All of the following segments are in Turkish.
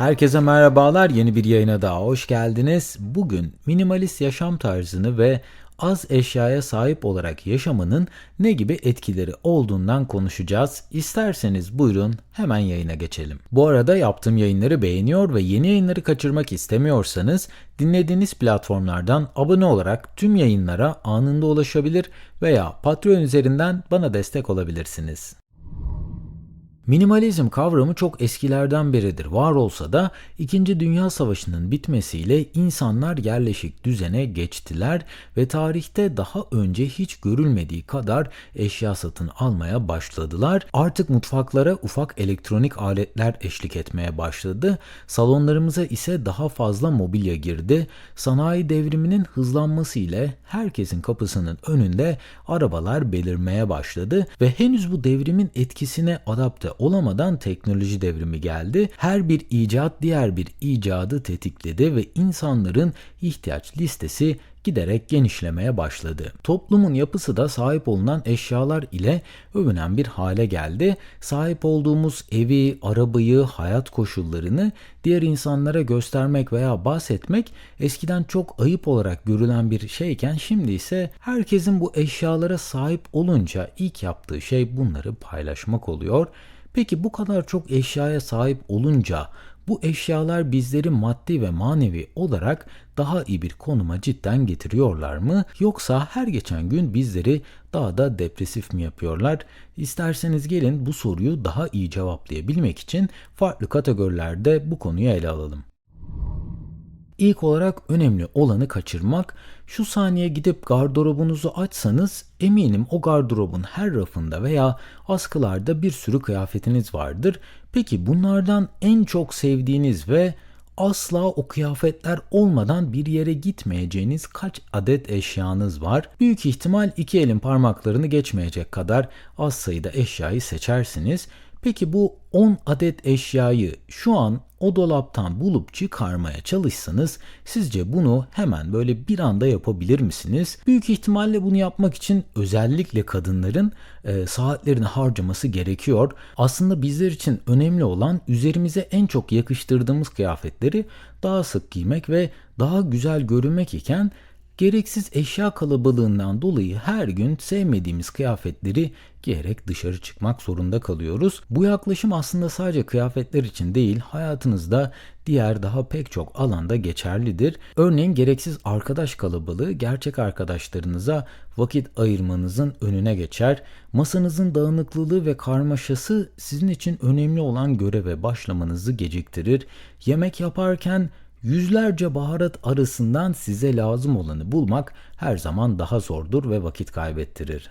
Herkese merhabalar. Yeni bir yayına daha hoş geldiniz. Bugün minimalist yaşam tarzını ve az eşyaya sahip olarak yaşamanın ne gibi etkileri olduğundan konuşacağız. İsterseniz buyurun hemen yayına geçelim. Bu arada yaptığım yayınları beğeniyor ve yeni yayınları kaçırmak istemiyorsanız dinlediğiniz platformlardan abone olarak tüm yayınlara anında ulaşabilir veya Patreon üzerinden bana destek olabilirsiniz. Minimalizm kavramı çok eskilerden beridir var olsa da 2. Dünya Savaşı'nın bitmesiyle insanlar yerleşik düzene geçtiler ve tarihte daha önce hiç görülmediği kadar eşya satın almaya başladılar. Artık mutfaklara ufak elektronik aletler eşlik etmeye başladı. Salonlarımıza ise daha fazla mobilya girdi. Sanayi devriminin hızlanması ile herkesin kapısının önünde arabalar belirmeye başladı ve henüz bu devrimin etkisine adapte olamadan teknoloji devrimi geldi. Her bir icat diğer bir icadı tetikledi ve insanların ihtiyaç listesi giderek genişlemeye başladı. Toplumun yapısı da sahip olunan eşyalar ile övünen bir hale geldi. Sahip olduğumuz evi, arabayı, hayat koşullarını diğer insanlara göstermek veya bahsetmek eskiden çok ayıp olarak görülen bir şeyken şimdi ise herkesin bu eşyalara sahip olunca ilk yaptığı şey bunları paylaşmak oluyor. Peki bu kadar çok eşyaya sahip olunca bu eşyalar bizleri maddi ve manevi olarak daha iyi bir konuma cidden getiriyorlar mı? Yoksa her geçen gün bizleri daha da depresif mi yapıyorlar? İsterseniz gelin bu soruyu daha iyi cevaplayabilmek için farklı kategorilerde bu konuyu ele alalım. İlk olarak önemli olanı kaçırmak. Şu saniye gidip gardırobunuzu açsanız eminim o gardırobun her rafında veya askılarda bir sürü kıyafetiniz vardır. Peki bunlardan en çok sevdiğiniz ve asla o kıyafetler olmadan bir yere gitmeyeceğiniz kaç adet eşyanız var? Büyük ihtimal iki elin parmaklarını geçmeyecek kadar az sayıda eşyayı seçersiniz. Peki bu 10 adet eşyayı şu an o dolaptan bulup çıkarmaya çalışsanız sizce bunu hemen böyle bir anda yapabilir misiniz? Büyük ihtimalle bunu yapmak için özellikle kadınların e, saatlerini harcaması gerekiyor. Aslında bizler için önemli olan üzerimize en çok yakıştırdığımız kıyafetleri daha sık giymek ve daha güzel görünmek iken Gereksiz eşya kalabalığından dolayı her gün sevmediğimiz kıyafetleri giyerek dışarı çıkmak zorunda kalıyoruz. Bu yaklaşım aslında sadece kıyafetler için değil, hayatınızda diğer daha pek çok alanda geçerlidir. Örneğin gereksiz arkadaş kalabalığı gerçek arkadaşlarınıza vakit ayırmanızın önüne geçer. Masanızın dağınıklılığı ve karmaşası sizin için önemli olan göreve başlamanızı geciktirir. Yemek yaparken Yüzlerce baharat arasından size lazım olanı bulmak her zaman daha zordur ve vakit kaybettirir.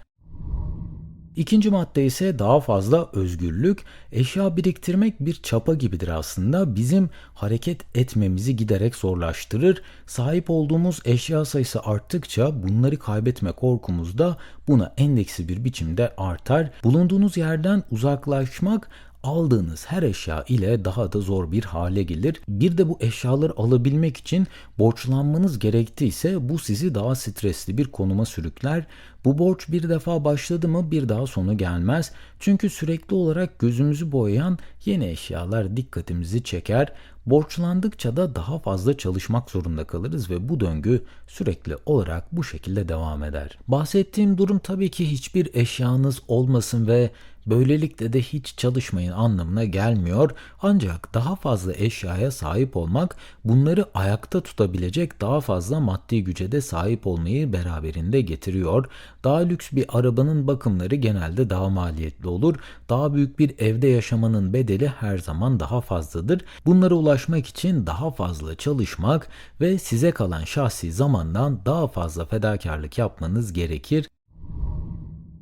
İkinci madde ise daha fazla özgürlük. Eşya biriktirmek bir çapa gibidir aslında. Bizim hareket etmemizi giderek zorlaştırır. Sahip olduğumuz eşya sayısı arttıkça bunları kaybetme korkumuz da buna endeksi bir biçimde artar. Bulunduğunuz yerden uzaklaşmak aldığınız her eşya ile daha da zor bir hale gelir. Bir de bu eşyaları alabilmek için borçlanmanız gerektiyse bu sizi daha stresli bir konuma sürükler. Bu borç bir defa başladı mı bir daha sonu gelmez. Çünkü sürekli olarak gözümüzü boyayan yeni eşyalar dikkatimizi çeker. Borçlandıkça da daha fazla çalışmak zorunda kalırız ve bu döngü sürekli olarak bu şekilde devam eder. Bahsettiğim durum tabii ki hiçbir eşyanız olmasın ve böylelikle de hiç çalışmayın anlamına gelmiyor. Ancak daha fazla eşyaya sahip olmak bunları ayakta tutabilecek daha fazla maddi güce de sahip olmayı beraberinde getiriyor. Daha lüks bir arabanın bakımları genelde daha maliyetli olur. Daha büyük bir evde yaşamanın bedeli her zaman daha fazladır. Bunlara ulaşmak için daha fazla çalışmak ve size kalan şahsi zamandan daha fazla fedakarlık yapmanız gerekir.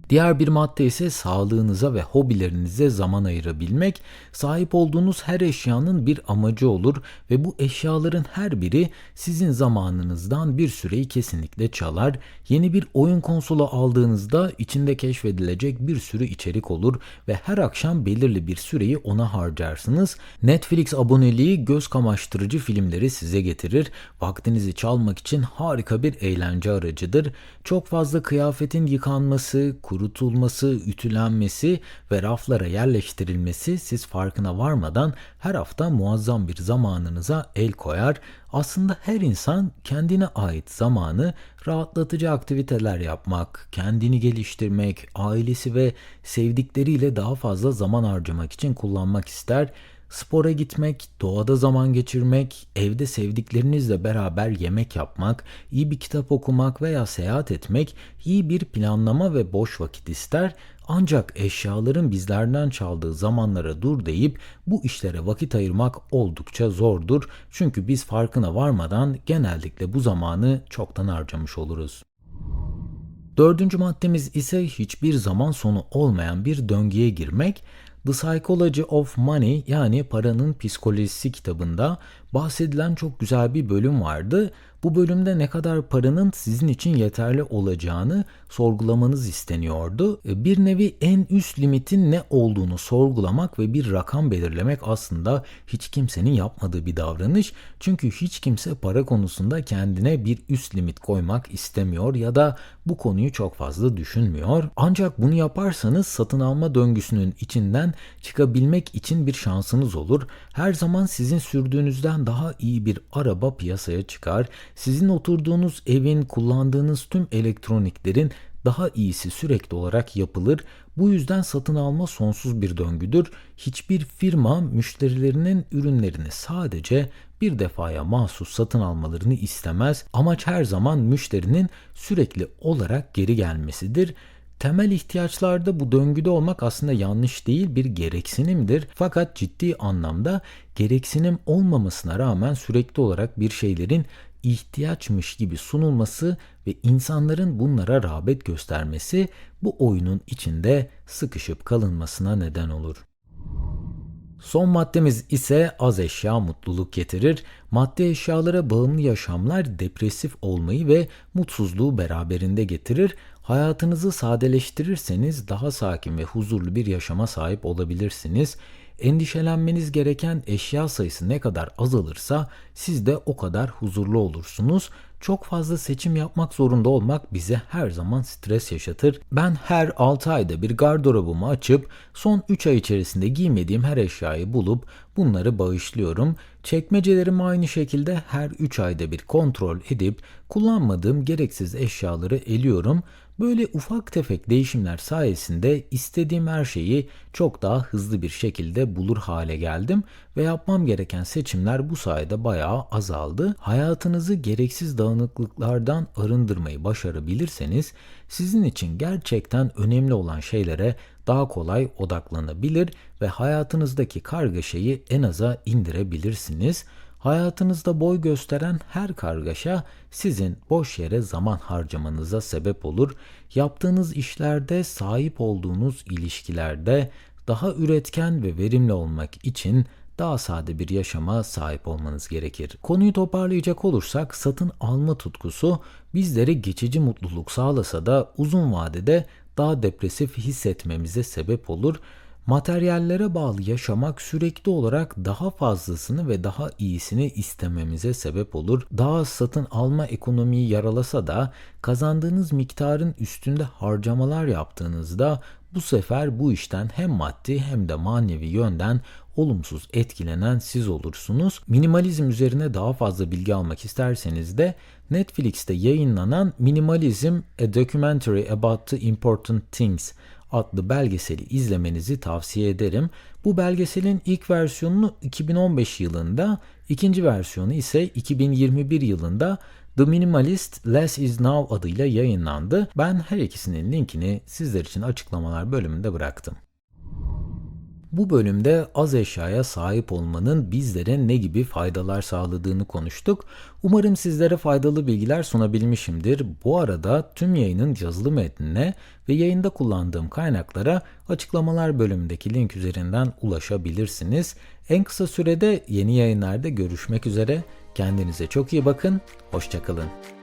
Diğer bir madde ise sağlığınıza ve hobilerinize zaman ayırabilmek. Sahip olduğunuz her eşyanın bir amacı olur ve bu eşyaların her biri sizin zamanınızdan bir süreyi kesinlikle çalar. Yeni bir oyun konsolu aldığınızda içinde keşfedilecek bir sürü içerik olur ve her akşam belirli bir süreyi ona harcarsınız. Netflix aboneliği göz kamaştırıcı filmleri size getirir. Vaktinizi çalmak için harika bir eğlence aracıdır. Çok fazla kıyafetin yıkanması, kurutulması, ütülenmesi ve raflara yerleştirilmesi siz farkına varmadan her hafta muazzam bir zamanınıza el koyar. Aslında her insan kendine ait zamanı rahatlatıcı aktiviteler yapmak, kendini geliştirmek, ailesi ve sevdikleriyle daha fazla zaman harcamak için kullanmak ister. Spora gitmek, doğada zaman geçirmek, evde sevdiklerinizle beraber yemek yapmak, iyi bir kitap okumak veya seyahat etmek iyi bir planlama ve boş vakit ister. Ancak eşyaların bizlerden çaldığı zamanlara dur deyip bu işlere vakit ayırmak oldukça zordur. Çünkü biz farkına varmadan genellikle bu zamanı çoktan harcamış oluruz. Dördüncü maddemiz ise hiçbir zaman sonu olmayan bir döngüye girmek. The Psychology of Money yani paranın psikolojisi kitabında bahsedilen çok güzel bir bölüm vardı. Bu bölümde ne kadar paranın sizin için yeterli olacağını sorgulamanız isteniyordu. Bir nevi en üst limitin ne olduğunu sorgulamak ve bir rakam belirlemek aslında hiç kimsenin yapmadığı bir davranış. Çünkü hiç kimse para konusunda kendine bir üst limit koymak istemiyor ya da bu konuyu çok fazla düşünmüyor. Ancak bunu yaparsanız satın alma döngüsünün içinden çıkabilmek için bir şansınız olur. Her zaman sizin sürdüğünüzden daha iyi bir araba piyasaya çıkar. Sizin oturduğunuz evin, kullandığınız tüm elektroniklerin daha iyisi sürekli olarak yapılır. Bu yüzden satın alma sonsuz bir döngüdür. Hiçbir firma müşterilerinin ürünlerini sadece bir defaya mahsus satın almalarını istemez. Amaç her zaman müşterinin sürekli olarak geri gelmesidir. Temel ihtiyaçlarda bu döngüde olmak aslında yanlış değil bir gereksinimdir. Fakat ciddi anlamda gereksinim olmamasına rağmen sürekli olarak bir şeylerin ihtiyaçmış gibi sunulması ve insanların bunlara rağbet göstermesi bu oyunun içinde sıkışıp kalınmasına neden olur. Son maddemiz ise az eşya mutluluk getirir. Maddi eşyalara bağımlı yaşamlar depresif olmayı ve mutsuzluğu beraberinde getirir. Hayatınızı sadeleştirirseniz daha sakin ve huzurlu bir yaşama sahip olabilirsiniz. Endişelenmeniz gereken eşya sayısı ne kadar azalırsa siz de o kadar huzurlu olursunuz. Çok fazla seçim yapmak zorunda olmak bize her zaman stres yaşatır. Ben her 6 ayda bir gardırobumu açıp son 3 ay içerisinde giymediğim her eşyayı bulup bunları bağışlıyorum. Çekmecelerimi aynı şekilde her 3 ayda bir kontrol edip kullanmadığım gereksiz eşyaları eliyorum. Böyle ufak tefek değişimler sayesinde istediğim her şeyi çok daha hızlı bir şekilde bulur hale geldim ve yapmam gereken seçimler bu sayede bayağı azaldı. Hayatınızı gereksiz dağınıklıklardan arındırmayı başarabilirseniz sizin için gerçekten önemli olan şeylere daha kolay odaklanabilir ve hayatınızdaki kargaşayı en aza indirebilirsiniz. Hayatınızda boy gösteren her kargaşa sizin boş yere zaman harcamanıza sebep olur. Yaptığınız işlerde, sahip olduğunuz ilişkilerde daha üretken ve verimli olmak için daha sade bir yaşama sahip olmanız gerekir. Konuyu toparlayacak olursak satın alma tutkusu bizlere geçici mutluluk sağlasa da uzun vadede daha depresif hissetmemize sebep olur. Materyallere bağlı yaşamak sürekli olarak daha fazlasını ve daha iyisini istememize sebep olur. Daha satın alma ekonomiyi yaralasa da kazandığınız miktarın üstünde harcamalar yaptığınızda bu sefer bu işten hem maddi hem de manevi yönden olumsuz etkilenen siz olursunuz. Minimalizm üzerine daha fazla bilgi almak isterseniz de Netflix'te yayınlanan Minimalism A Documentary About the Important Things adlı belgeseli izlemenizi tavsiye ederim. Bu belgeselin ilk versiyonunu 2015 yılında, ikinci versiyonu ise 2021 yılında The Minimalist Less Is Now adıyla yayınlandı. Ben her ikisinin linkini sizler için açıklamalar bölümünde bıraktım. Bu bölümde az eşyaya sahip olmanın bizlere ne gibi faydalar sağladığını konuştuk. Umarım sizlere faydalı bilgiler sunabilmişimdir. Bu arada tüm yayının yazılı metnine ve yayında kullandığım kaynaklara açıklamalar bölümündeki link üzerinden ulaşabilirsiniz. En kısa sürede yeni yayınlarda görüşmek üzere. Kendinize çok iyi bakın. Hoşçakalın.